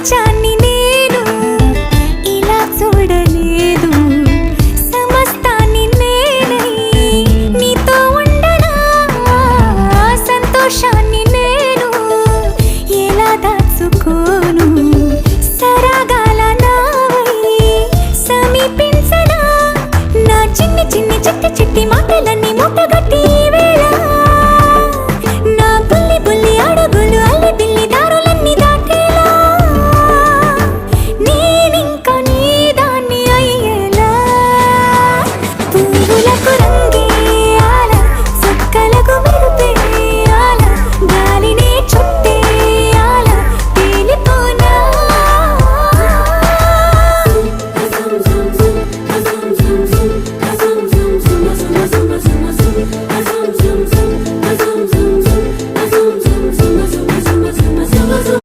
ప్రపంచాన్ని నేను ఇలా చూడలేదు. సమస్తాన్ని నేనై నీతో ఉండనా? సంతోషాన్ని నేను ఎలా దాచుకోను? సరగాల నావై సమీపించనా? నా చిన్ని చిన్ని చిట్టి చిట్టి మాటలన్నీ